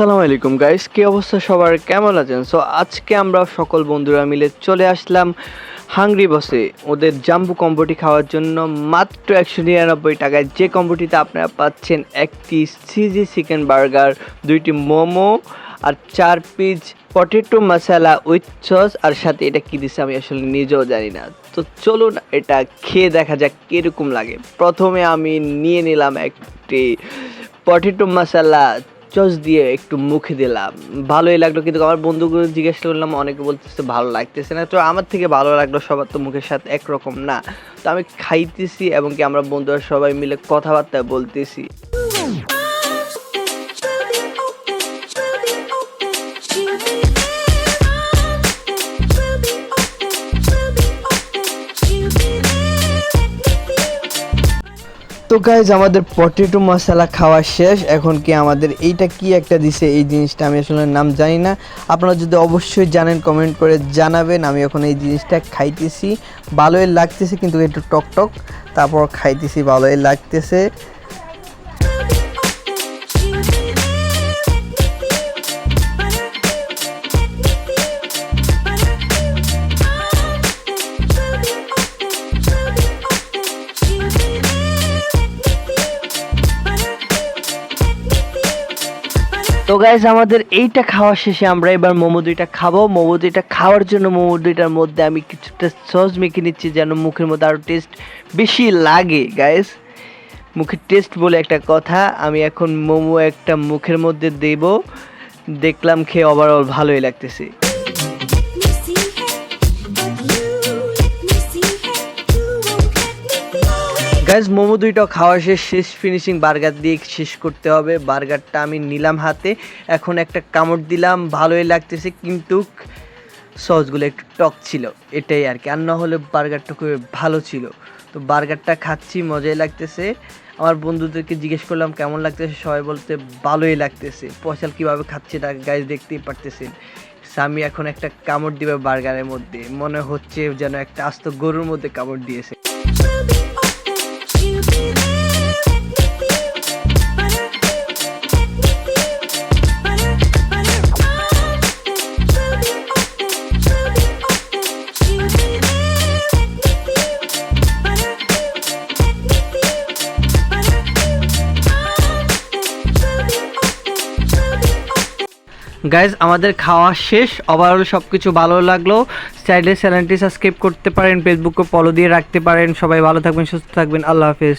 আসসালামু আলাইকুম গাইস কি অবস্থা সবার? কেমন আছেন? সো আজকে আমরা সকল বন্ধুরা মিলে চলে আসলাম হাংরি বসে ওদের জাম্বু কম্বোটি খাওয়ার জন্য মাত্র একশো নিরানব্বই টাকায় যে কম্বোটিতে আপনারা পাচ্ছেন একটি সিজি চিকেন বার্গার দুইটি মোমো আর চার piece potato masala with sauce আর সাথে এটা কী দিছে আমি আসলে নিজেও জানি না। তো চলুন এটা খেয়ে দেখা যাক কীরকম লাগে। প্রথমে আমি নিয়ে নিলাম একটি পটেটো মশলা চস দিয়ে একটু মুখে দিলাম। ভালোই লাগল কিন্তু আমার বন্ধুগুলো জিজ্ঞেস করলাম, অনেকে বলতেছে ভালো লাগতেছে না। তো আমার থেকে ভালো লাগল সবার তো মুখের সাথে একরকম না। তো আমি খাইতেছি এবং কি আমরা বন্ধুরা সবাই মিলে কথাবার্তা বলতেছি। তো গাইজ আমাদের পটেটো মশলা খাওয়া শেষ। এখন কি আমাদের এইটা কি একটা দিছে? এই জিনিসটা আমি আসলে নাম জানি না। আপনারা যদি অবশ্যই জানেন কমেন্ট করে জানাবেন। আমি এখন এই জিনিসটা খাইতেছি। ভালোই লাগতেছে, কিন্তু একটু টক টক তারপর খাইতেছি, ভালোই লাগতেছে। তো গাইজ আমাদের এইটা খাওয়া শেষে আমরা এবার মোমো দুইটা খাব। মোমো দুইটা খাওয়ার জন্য মোমো দুইটার মধ্যে আমি কিছুটা সস মেখে নিচ্ছি যেন মুখের মধ্যে আরও টেস্ট বেশি লাগে গাইজ মুখের টেস্ট বলে একটা কথা, আমি এখন মোমো একটা মুখের মধ্যে দেব। দেখলাম খেয়ে ওভারঅল ভালোই লাগতেছে। গাইজ মোমো দুইটা খাওয়া শেষ শেষ ফিনিশিং বার্গার দিয়ে শেষ করতে হবে। বার্গারটা আমি নিলাম হাতে। এখন একটা কামড় দিলাম, ভালোই লাগতেছে, কিন্তু সসগুলো একটু টক ছিল, এটাই আর কি। আর না হলে বার্গারটা খুবই ভালো ছিল। তো বার্গারটা খাচ্ছি, মজাই লাগতেছে। আমার বন্ধুদেরকে জিজ্ঞেস করলাম, কেমন লাগতেছে? সবাই বলতে, ভালোই লাগতেছে। পয়সাল কীভাবে খাচ্ছে তা গাইজ দেখতেই পারতেছেন। স্বামী এখন একটা কামড় দিবে বার্গারের মধ্যে। মনে হচ্ছে যেন একটা আস্ত গরুর মধ্যে কামড় দিয়েছে। গাইজ আমাদের খাওয়া শেষ। ওভারঅল সব কিছু ভালো লাগল। চাইলে চ্যানেলটি সাবস্ক্রাইব করতে পারেন ফেসবুকে ফলো দিয়ে রাখতে পারেন। সবাই ভালো থাকবেন, সুস্থ থাকবেন। আল্লাহ হাফেজ।